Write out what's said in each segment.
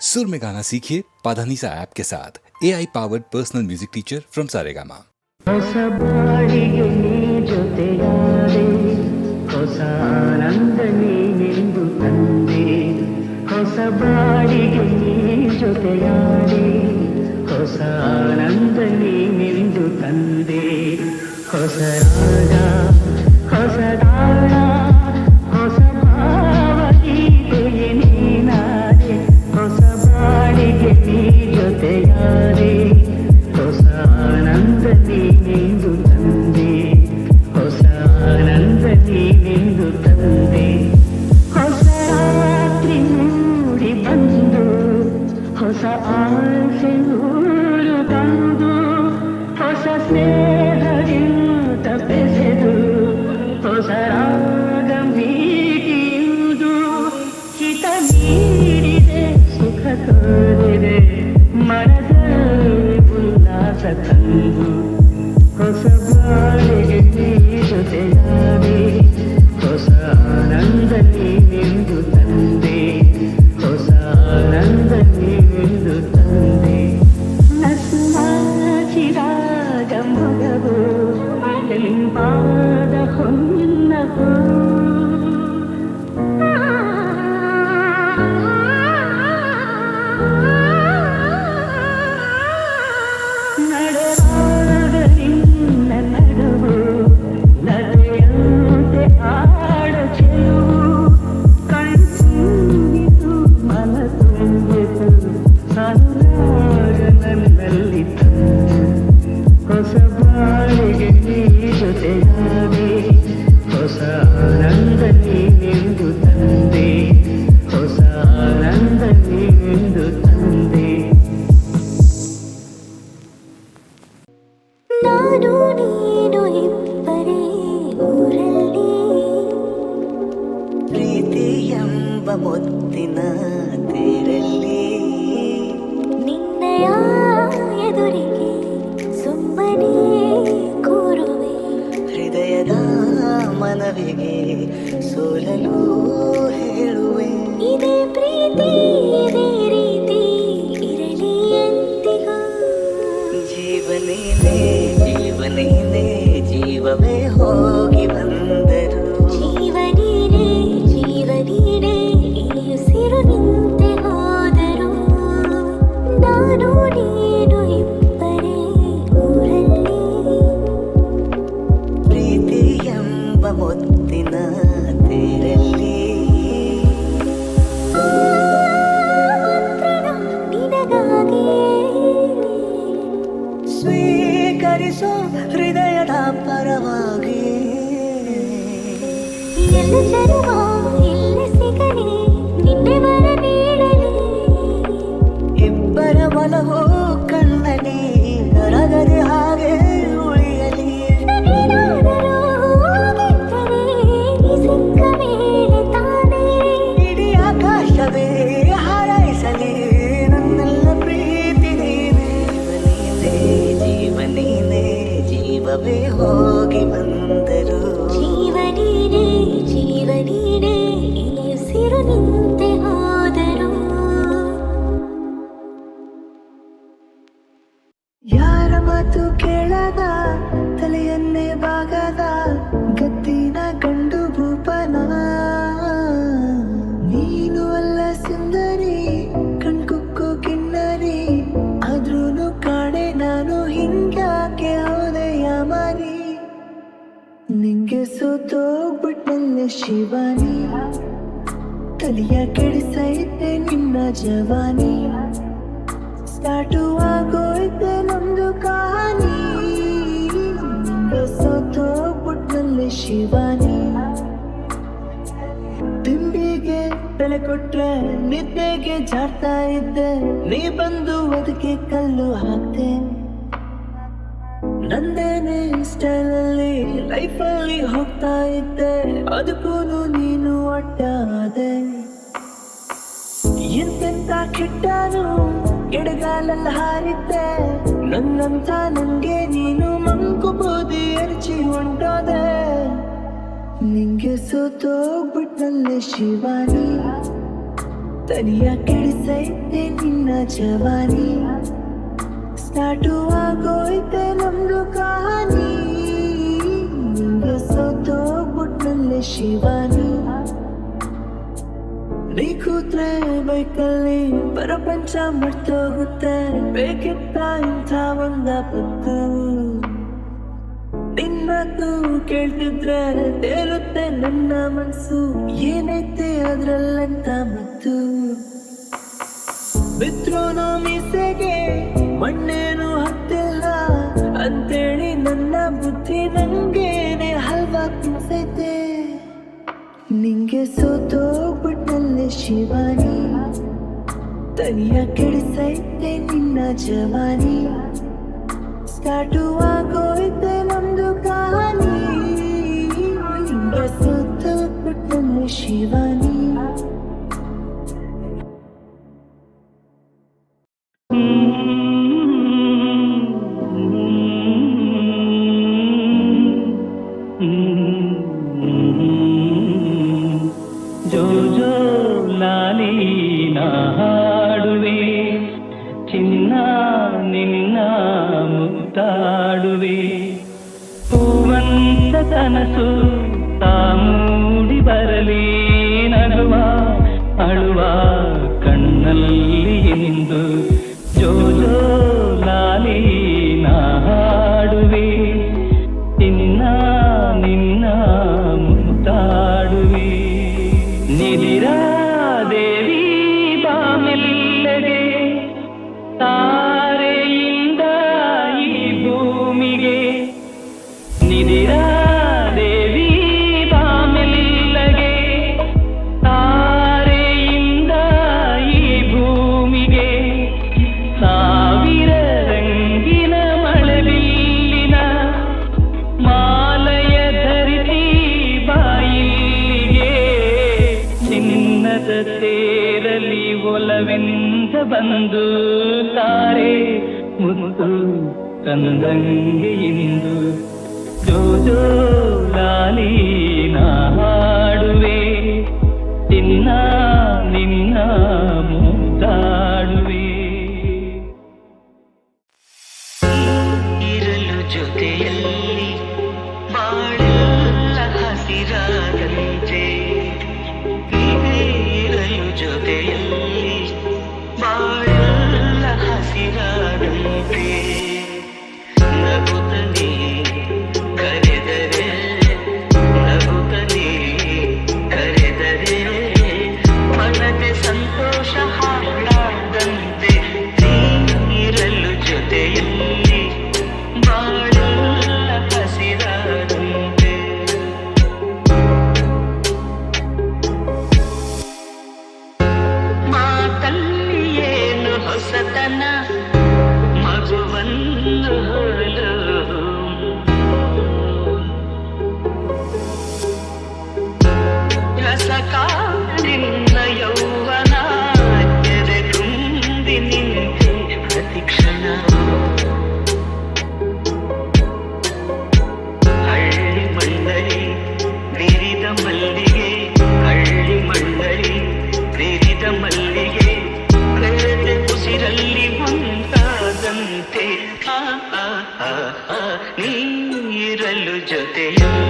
सुर में गाना सीखिए पाधानीसा ऐप के साथ A I powered personal music teacher from Saregama ಹೊಸ ಬಾಳಿಗೆ ನೀ ಜೊತೆಯಾದೆ ಹೊಸ ಆನಂದ ನೀನೆಂದು ತಂದೆ ಹೊಸ ಬಾಳಿಗೆ ನೀ ಜೊತೆಯಾದೆ ಹೊಸ ಆನಂದ ನೀನೆಂದು ತಂದೆ ಹೊಸ ರಾಗ ಹೊಸ ಆಸೆ ನೂರು ತಂದು ಹೊಸ ಸ್ನೇಹದಿಂದ ಬೆಸೆದು ಹೊಸ ರಾಗ ಮೀಟಿಯುವುದು ಹಿತ ನೀಡಿದೆ ಸುಖ ತೋರಿದೆ ಮನದಲ್ಲಿ ಉಲ್ಲಾಸ ತಂದು ಎಂಬ ಮುತ್ತಿನ ತೇರಲ್ಲಿ ನಿನ್ನಯ ಎದುರಿಗೆ ಸುಮ್ಮನೆ ಕೂರುವೆ. ಹೃದಯದ ಮನವಿಗೆ ಸೋಲಲು ಹೇಳುವೆ. ಇದೇ ಪ್ರೀತಿ ಇದೇ ರೀತಿ ಇರಲಿ ಎಂದಿಗೂ ಜೀವನೇನೆ ಜೀವನೇನೆ ಜೀವವೇ ಹೋಗಿ ಬಂದರು ಬೆಲೆ ಕೊಟ್ರೆ ನಿದ್ದೆಗೆ ಜಾಡ್ತಾ ಇದ್ದೆ. ನೀ ಬಂದು ಅದಕ್ಕೆ ಕಲ್ಲು ಹಾಕ್ತೆ ನಂದೇನೆ ಸ್ಟೈಲಲ್ಲಿ ಲೈಫಲ್ಲಿ ಹೋಗ್ತಾ ಇದ್ದೆ. ಅದಕ್ಕೂ ನೀನು ಒಟ್ಟಾದೆ ಎಂತೆಂತ ಕೆಟ್ಟಾನು ಎಡಗಾಲಲ್ಲಿ ಹಾರಿದ್ದೆ. ನನ್ನಂತ ನಂಗೆ ನೀನು ಮಂಕು ಬೂದಿ ಎರಚಿ ಹೊಂಟೋದೆ. ನಿಂಗೆ ಸೋತೋಗ್ಬಿಟ್ನಲ್ಲೇ ಶಿವಾನಿ ತನಿಯ ಕೆಡಿಸೈತೆ ನಿನ್ನ ಜವಾನಿ ಸ್ಟಾರ್ಟು ಆಗೋಯ್ತೆ ನಮ್ದು ಕಹಾನಿ ನಿಂಗೆ ಸೋತೋಗ್ಬಿಟ್ನಲ್ಲೇ ಶಿವಾನಿ ನೀ ಕೂತ್ರೆ ಬೈಕಲ್ಲಿ ಪ್ರಪಂಚ ಮರ್ತೋಗುತ್ತೆ ಬೇಕಿತ್ತ ಇಂಥ ಒಂದ ಪತ್ತು ಮಾತು ಕೇಳ್ತಿದ್ರೆ ತೇರುತ್ತೆ ನನ್ನ ಮನಸ್ಸು. ಏನೈತೆ ಅದ್ರಲ್ಲಂತ ಮತ್ತು ಬಿದ್ರು ಮೀಸೆಗೆ ಮಣ್ಣೇನು ಹತ್ತಿಲ್ಲ. ಅಂತೇಳಿ ನನ್ನ ಬುದ್ಧಿ ನಂಗೇನೆ ಹಲ್ವಾ ಕುಸೈತೆ ನಿಂಗೆ ಸೋತೋಗ್ಬಿಟ್ಟಲ್ಲೆ ಶಿವಾನಿ. ತನಿಯ ಕೆಡಿಸೈತೆ ನಿನ್ನ ಜವಾನಿ. ಸ್ಟಾರ್ಟು ಆಗೋಯ್ತೆ ನಮ್ದು வசுத்த சிவனே ಇರಲು ಜೊತೆಯು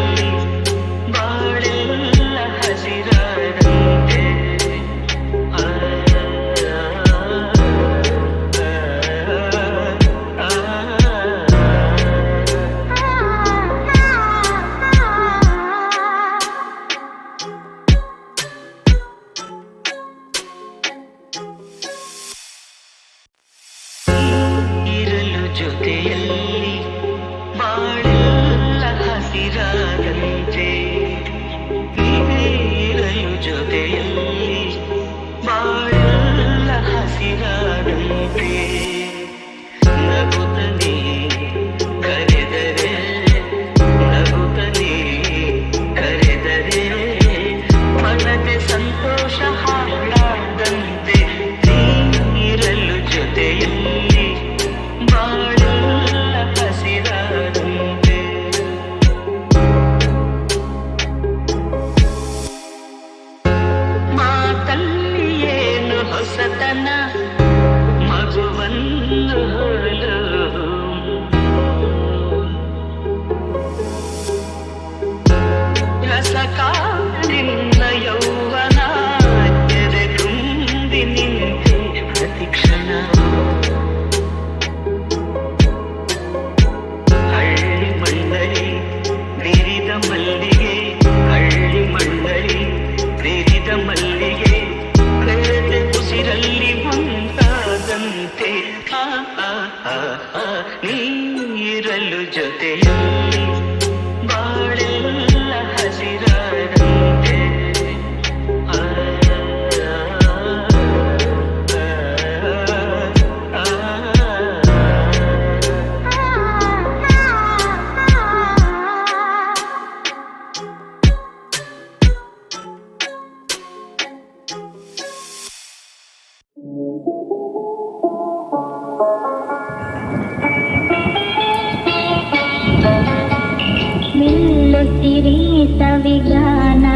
ನಿಲ್ಲುತ್ತಿರಿ ಸವಿಗಾನ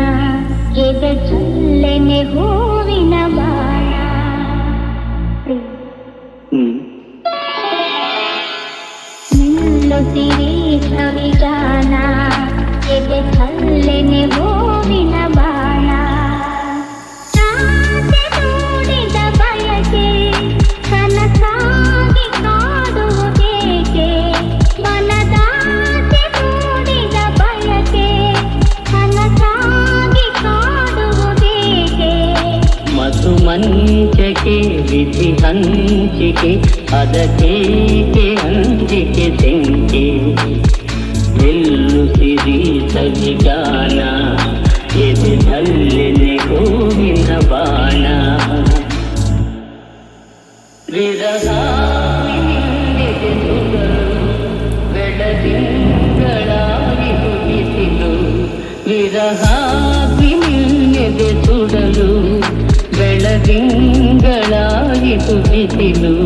ಎದೆ ಚಲ್ಲೆನೆ ಹೂವಿನ ಬಾಣ ಹಂಚಿಕೆ ಅದಕ್ಕೇಕೆ ಹಂಚಿಕೆ ತೆಂಕೆ ನಿಲ್ಲುಸಿರಿ ಸವಿಗಾನ ಎದೆದಲ್ಲಿನೆ đi nữ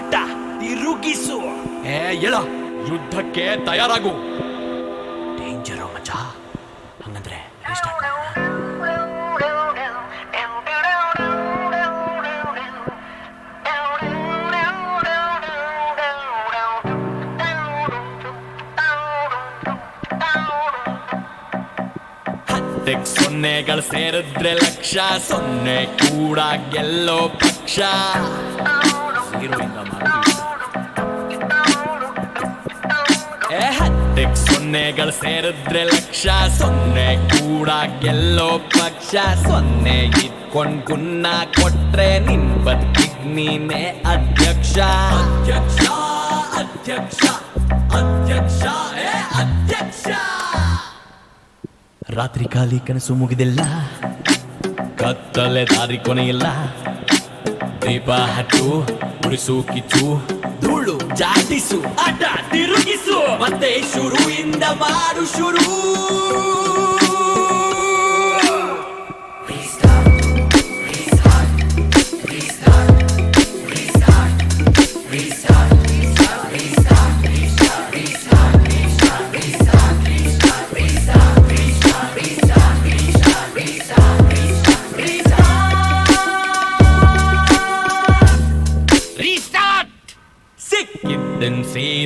ಆಟ ತಿರುಗಿಸು ಏ ಎಳ ಯುದ್ಧಕ್ಕೆ ತಯಾರಾಗು. ಡೇಂಜರು ಮಚ್ಚ ಹಂಗಂದ್ರೆ restart ಮಾಡೋಣ. ಹತ್ತೆಗ್ ಸೊನ್ನೆಗಳು ಸೇರಿದ್ರೆ ಲಕ್ಷ ಸೊನ್ನೆ ಕೂಡ ಗೆಲ್ಲೋ ಪಕ್ಷ. ಹತ್ತೆಗ್ ಸೊನ್ನೆಗಳು ಸೇರಿದ್ರೆ ಲಕ್ಷ. ಸೊನ್ನೆ ಕೂಡ ಗೆಲ್ಲೋ ಪಕ್ಷ. ಸೊನ್ನೆ ಇಟ್ಕೊಂಡ್ ಗುನ್ನ ಕೊಟ್ರೆ ನಿನ್ ಬದುಕಿಗ್ ನೀನೇ ಅಧ್ಯಕ್ಷ. ಅಧ್ಯಕ್ಷ ಅಧ್ಯಕ್ಷ ಅಧ್ಯಕ್ಷ ಅಧ್ಯಕ್ಷ. ರಾತ್ರಿ ಖಾಲಿ ಕನಸು ಮುಗಿದಿಲ್ಲ. ಕತ್ತಲೆ ದಾರಿ ಕೊನೆಯಿಲ್ಲ. ದೀಪ ಹಚ್ಚು ಉಳಿಸು ಕಿಚ್ಚು. ಜಾಟಿಸು ಅಡ್ಡ ತಿರುಗಿಸು. ಮತ್ತೆ ಶುರುವಿಂದ ಮಾಡು ಶುರು.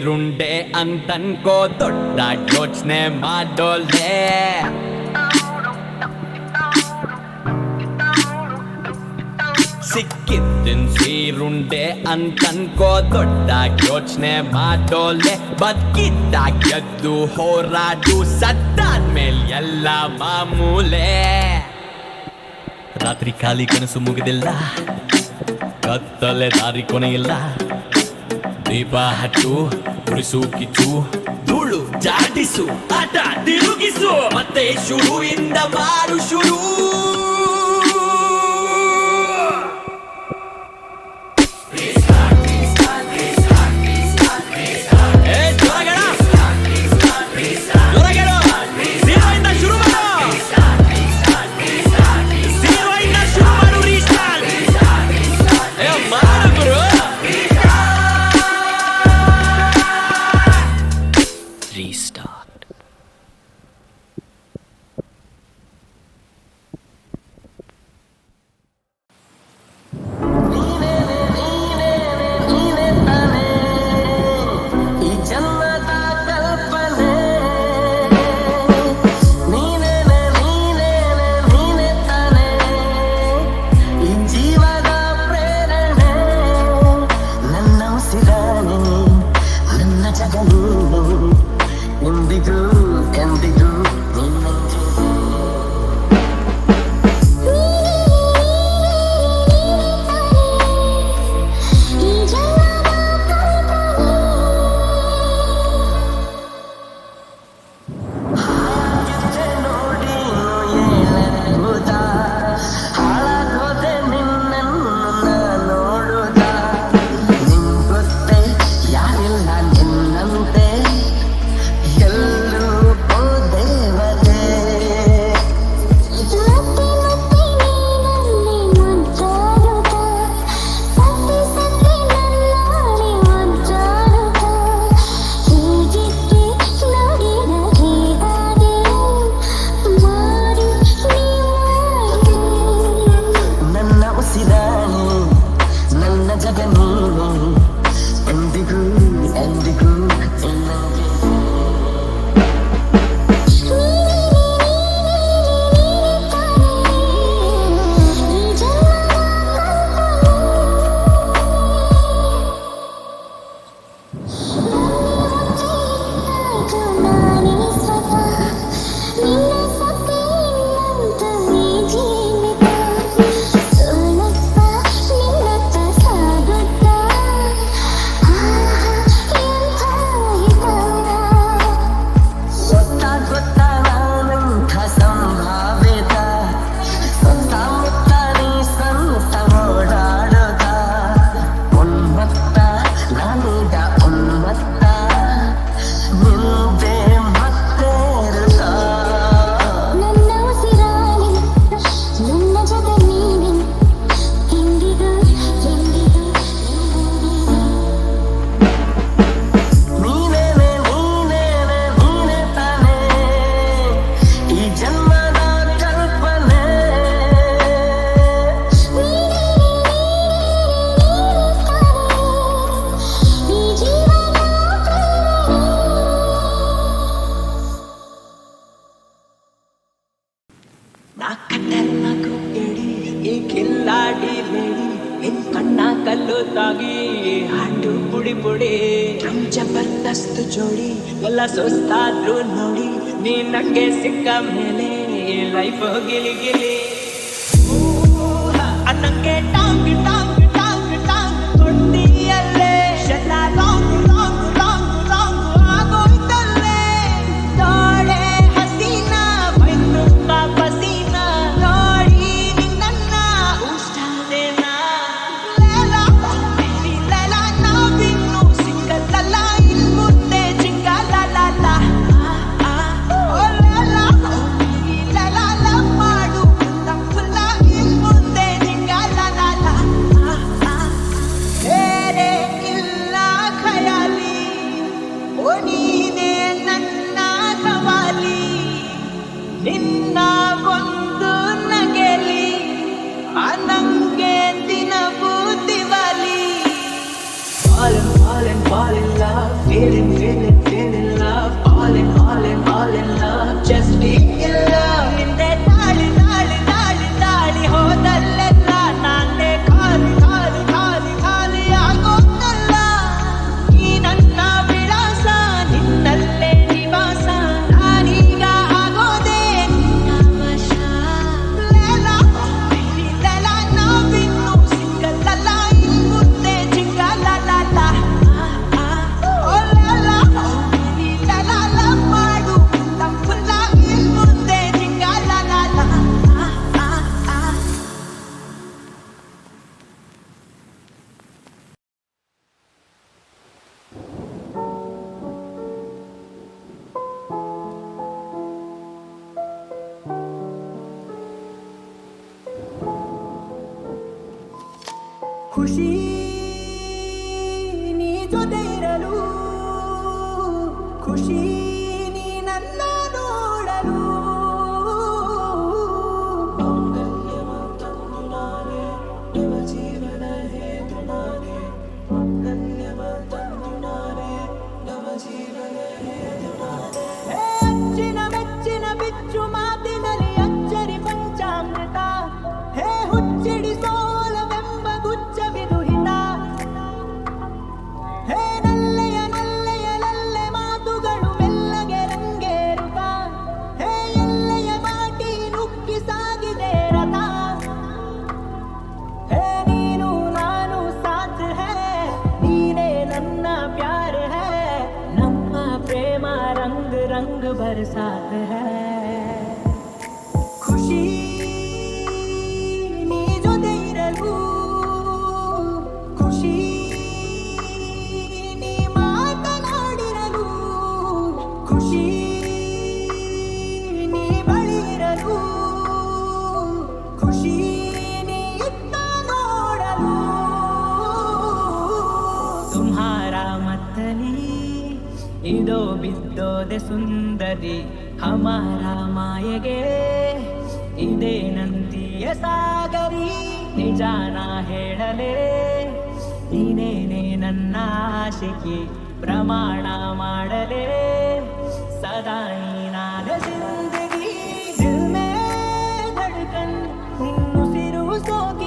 ಬೇರುಂಡೆ ಅಂತನ್ಕೋ ದೊಡ್ಡ ಯೋಚನೆ ಮಾಡೋಲೆ ಸಿಕ್ಕಿದ್ದಿನ್ ಸೀರುಂಡೆ ಅಂತನ್ಕೋ ದೊಡ್ಡ ಯೋಚನೆ ಮಾಡೋಲೆ ಬದುಕಿದ್ದಾಗ ಗೆದ್ದು ಹೋರಾಡು, ಸದ್ದಾದ್ಮೇಲೆ ಎಲ್ಲ ಮಾಮೂಲೆ. ರಾತ್ರಿ ಖಾಲಿ ಕನಸು ಮುಗಿದಿಲ್ಲ, ಕತ್ತಲೆ ದಾರಿ ಕೊನೆಯಿಲ್ಲ. ದೀಪ ಹಟ್ಟು ಸುರಿಸು ಕಿಚ್ಚು. ಧೂಳು ಜಾಟಿಸು ಆಟ ತಿರುಗಿಸು. ಮತ್ತೆ ಶುರುವಿಂದ ಬಾರು ಶುರು. tangi tangi What 初心。ಇದೋ ಬಿದ್ದೋದೆ ಸುಂದರಿ, ಹಮಾರ ಮಾಯೆಗೆ. ಇದೇ ನಂತಿಯ ಸಾಗರಿ, ನಿಜಾನ ಹೇಳಲೇ. ನೀನೇನೆ ನನ್ನ ಆಶೆಗೆ ಪ್ರಮಾಣ ಮಾಡಲೇ. ಸದಾನಿ forgive.